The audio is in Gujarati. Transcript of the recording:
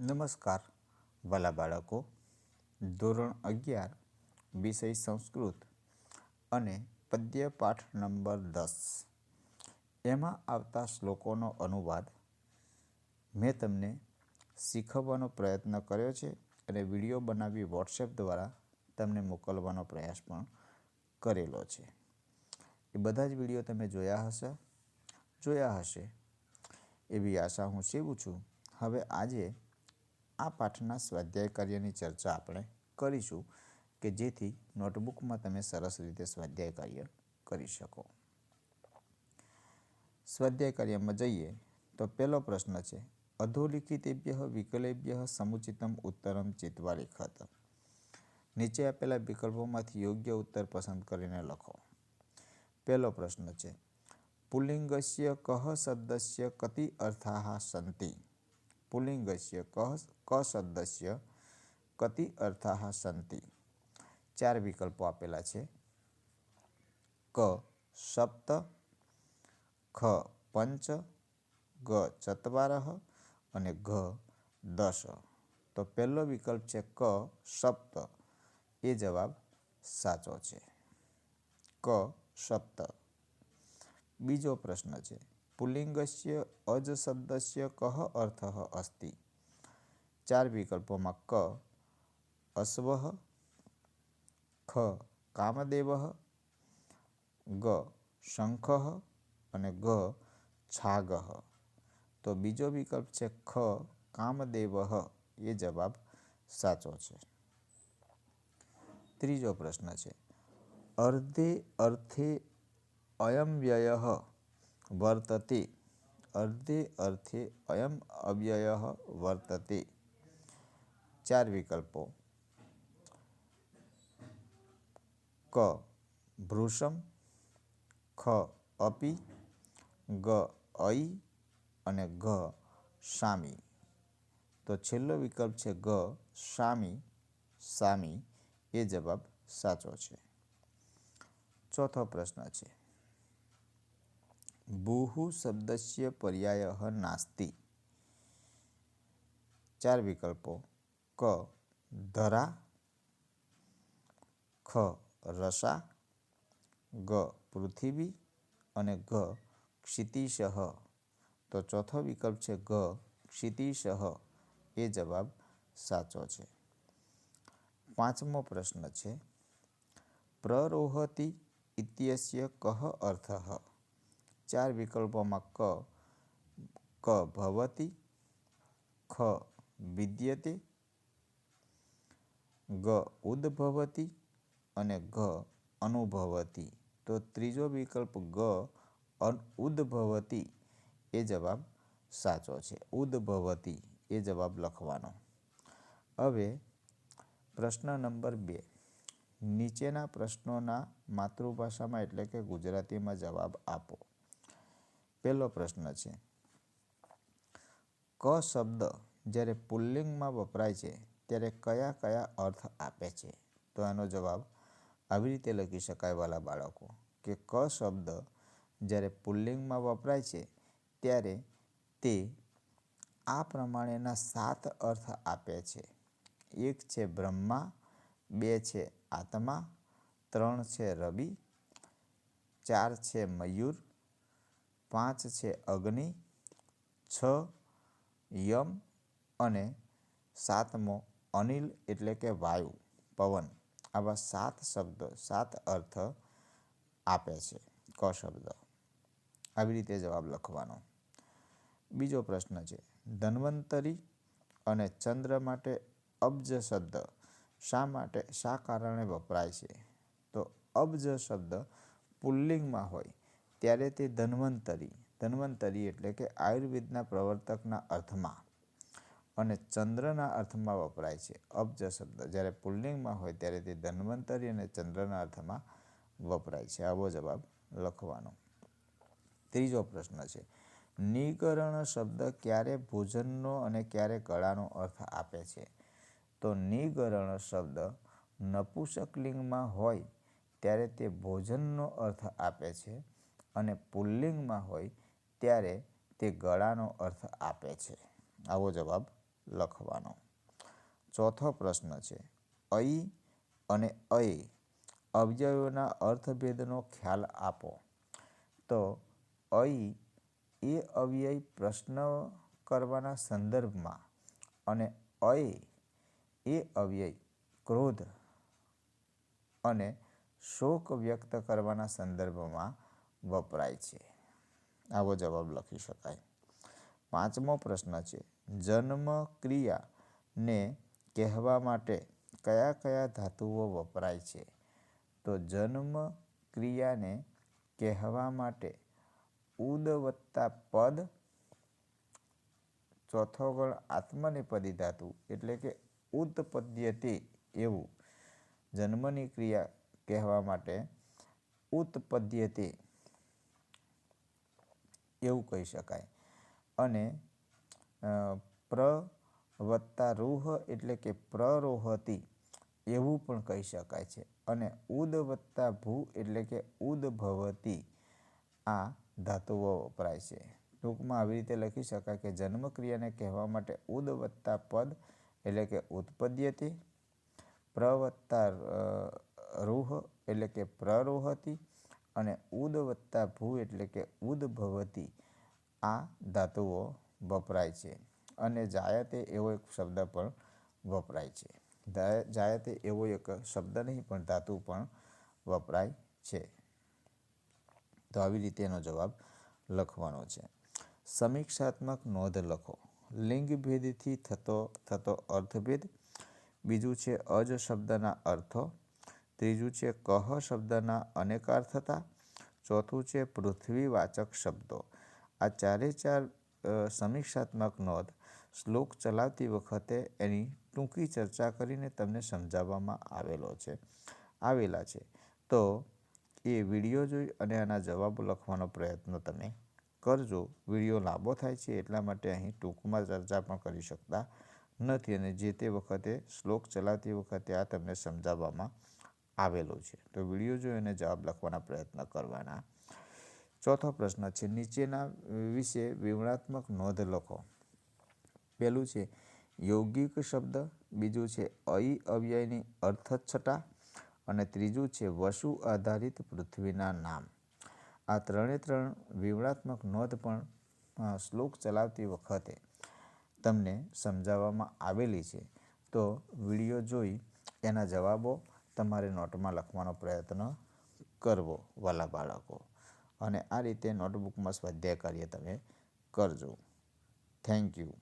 નમસ્કાર, વાલા બાળકો. ધોરણ અગિયાર, વિષય સંસ્કૃત અને પદ્ય પાઠ નંબર દસ. એમાં આવતા શ્લોકોનો અનુવાદ મેં તમને શીખવવાનો પ્રયત્ન કર્યો છે અને વીડિયો બનાવી વોટ્સએપ દ્વારા તમને મોકલવાનો પ્રયાસ પણ કરેલો છે. એ બધા જ વીડિયો તમે જોયા હશે જોયા હશે. એવી આશા હું સેવું છું. હવે આજે આ પાઠના સ્વાધ્યાય કાર્યની ચર્ચા આપણે કરીશું કે જેથી નોટબુકમાં તમે સરસ રીતે સ્વાધ્યાય કાર્ય કરી શકો. સ્વાધ્યાય કાર્યમાં જઈએ તો પહેલો પ્રશ્ન છે, અધોલિખિતેભ્ય વિકલેભ્ય સમુચિતમ ઉત્તરમ ચિત્વા લિખત નીચે આપેલા વિકલ્પોમાંથી યોગ્ય ઉત્તર પસંદ કરીને લખો. પહેલો પ્રશ્ન છે પુલ્લિંગસ્ય કહ શબ્દસ્ય કતિ અર્થા સંતિ? પુલ્લિંગસ્ય કહ ક શબ્દસ્ય કતિ અર્થા સંતિ. ચાર વિકલ્પો આપેલા છે. ક, સપ્ત, ખ, પંચ, ગ, ચત્વારહ અને ઘ, દશ. તો પહેલો વિકલ્પ છે ક, સપ્ત. એ જવાબ સાચો છે. ક, સપ્ત. બીજો પ્રશ્ન છે. પુલ્લિંગસ્ય અજ શબ્દસ્ય કહ અર્થ અસ્તિ. ચાર વિકલ્પોમાં ક, અશ્વ, ખ, કામદેવ, ગ, શંખ અને ગ, છાગ. તો બીજો વિકલ્પ છે ખ, કામદેવ. એ જવાબ સાચો છે. ત્રીજો પ્રશ્ન છે, અર્ધે અર્થે અયમ વ્યય. વર્તતે અર્ધે અર્થે અયમ અવ્યય વર્તતે ચાર વિકલ્પો ક ભૃષમ ખ અપી ગ અઈ અને ઘ સામી। તો છેલ્લો વિકલ્પ છે ગ, સામી। સામી એ જવાબ સાચો છે। ચોથો પ્રશ્ન છે ભૂહુ શબ્દસ્ય પર્યાય નાસ્તિ. ચાર વિકલ્પો. ક, ધરા. ખ, રસા. ગ, પૃથ્વી. અને ઘ, ક્ષિતિશ. તો ચોથો વિકલ્પ છે ગ ક્ષિતિશ. એ જવાબ સાચો છે. પાંચમો પ્રશ્ન છે. પ્રરોહતિ ઇત્યસ્ય કહ અર્થ. ચાર વિકલ્પોમાં ક ક ભવતી, ખ વિદ્યતે, ગ ઉદ્ભવતી અને ઘ અનુભવતી. તો ત્રીજો વિકલ્પ ગ ઉદ્ભવતી એ જવાબ સાચો છે. ઉદ્ભવતી એ જવાબ લખવાનો. હવે પ્રશ્ન નંબર બે. નીચેના પ્રશ્નોના માતૃભાષામાં એટલે કે ગુજરાતીમાં જવાબ આપો. પહેલો પ્રશ્ન છે. ક શબ્દ જ્યારે પુલ્લિંગમાં વપરાય છે, ત્યારે કયા કયા અર્થ આપે છે? તો આનો જવાબ આવી રીતે લખી શકાય વાલા બાળકો, કે ક શબ્દ જ્યારે પુલ્લિંગમાં વપરાય છે, ત્યારે તે આ પ્રમાણેના સાત અર્થ આપે છે. એક છે બ્રહ્મા, બે છે આત્મા, ત્રણ છે રવિ ચાર છે મયુર પાંચ છે અગ્નિ, છ યમ અને સાતમો અનિલ એટલે કે વાયુ, પવન. આવા સાત શબ્દ, સાત અર્થ આપે છે ક શબ્દ. આવી રીતે જવાબ લખવાનો. બીજો પ્રશ્ન છે, ધન્વંતરી અને ચંદ્ર માટે અબ્જ શબ્દ શા માટે, શા કારણે વપરાય છે? તો અબ્જ શબ્દ પુલ્લિંગમાં હોય. ત્યારે તે ધન્વંતરી ધન્વંતરી એટલે કે આયુર્વેદના પ્રવર્તકના અર્થમાં અને ચંદ્રના અર્થમાં વપરાય છે. અબ્જ શબ્દ, જ્યારે પુલ્લિંગમાં હોય ત્યારે તે ધન્વંતરી અને ચંદ્રના અર્થમાં વપરાય છે. આવો જવાબ લખવાનો. ત્રીજો પ્રશ્ન છે, નિકરણ શબ્દ ક્યારે ભોજનનો અને ક્યારે કળાનો અર્થ આપે છે? તો નિગરણ શબ્દ નપુસકલિંગમાં હોય ત્યારે તે ભોજનનો અર્થ આપે છે. અને પુલ્લિંગમાં હોય ત્યારે તે ગળાનો અર્થ આપે છે. આવો જવાબ લખવાનો. ચોથો પ્રશ્ન છે. અઈ અને અય અવયવોના અર્થભેદનો ખ્યાલ આપો. તો અઈ એ અવ્યય પ્રશ્ન કરવાના સંદર્ભમાં અને અય એ અવ્યય ક્રોધ અને શોક વ્યક્ત કરવાના સંદર્ભમાં વપરાય છે. આવો જવાબ લખી શકાય. પાંચમો પ્રશ્ન છે જન્મ ક્રિયાને કહેવા માટે કયા કયા ધાતુઓ વપરાય છે? તો જન્મ ક્રિયાને કહેવા માટે ઉદ વત્તા પદ ચોથો ગણ આત્મનેપદી ધાતુ એટલે કે ઉત્પદ્યતે એવું. જન્મની ક્રિયા કહેવા માટે ઉત્પદ્યતે એવું કહી શકાય. અને પ્ર વત્તા રૂહ એટલે કે પ્રરોહતી એવું પણ કહી શકાય છે. અને ઉદ વત્તા ભૂ એટલે કે ઉદ્ભવતી આ ધાતુઓ વપરાય છે. ટૂંકમાં આવી રીતે લખી શકાય કે જન્મક્રિયાને કહેવા માટે ઉદ વત્તા પદ એટલે કે ઉત્પદ્યતી પ્રવત્તા રૂહ એટલે કે પ્રરોહતી અને ઉદ વત્તા ભૂ એટલે કે ઉદ્ભવતી આ ધાતુઓ વપરાય છે. અને જાયતે એવો એક શબ્દ પણ વપરાય છે. જાયતે એવો એક શબ્દ નહીં, પણ ધાતુ પણ વપરાય છે. તો આવી રીતે એનો જવાબ લખવાનો છે. સમીક્ષાત્મક નોંધ લખો. લિંગભેદથી થતો થતો અર્થભેદ. બીજું છે અજ શબ્દના અર્થો. ત્રીજું છે કહ શબ્દના અનેકાર થતા. ચોથું છે પૃથ્વીવાચક શબ્દો. આ ચારે ચાર સમીક્ષાત્મક નોંધ શ્લોક ચલાવતી વખતે એની ટૂંકી ચર્ચા કરીને તમને સમજાવવામાં આવેલો છે. આવેલા છે. તો એ વીડિયો જોઈ અને આના જવાબો લખવાનો પ્રયત્ન તમે કરજો. વીડિયો લાંબો થાય છે એટલા માટે અહીં ટૂંકમાં ચર્ચા પણ કરી શકતા નથી અને જે તે વખતે શ્લોક ચલાવતી વખતે આ તમને સમજાવવામાં આવેલું છે. તો વીડિયો જોઈ અને જવાબ લખવાના પ્રયત્ન કરવાના. ચોથો પ્રશ્ન છે, નીચેના વિશે વિવરણાત્મક નોંધ લખો. પહેલું છે, યૌગિક શબ્દ, બીજું છે, અઈ અવ્યયની અર્થછટા અને ત્રીજું છે, વસુ આધારિત પૃથ્વીના નામ. આ ત્રણે ત્રણ વિવરણાત્મક નોંધ પણ શ્લોક ચલાવતી વખતે તમને સમજાવવામાં આવેલી છે. તો વીડિયો જોઈ, એના જવાબો તમારે નોટમાં લખવાનો પ્રયત્ન કરવો વાલા બાળકો. અને આ રીતે નોટબુકમાં સ્વાધ્યાય કાર્ય તમે કરજો. Thank you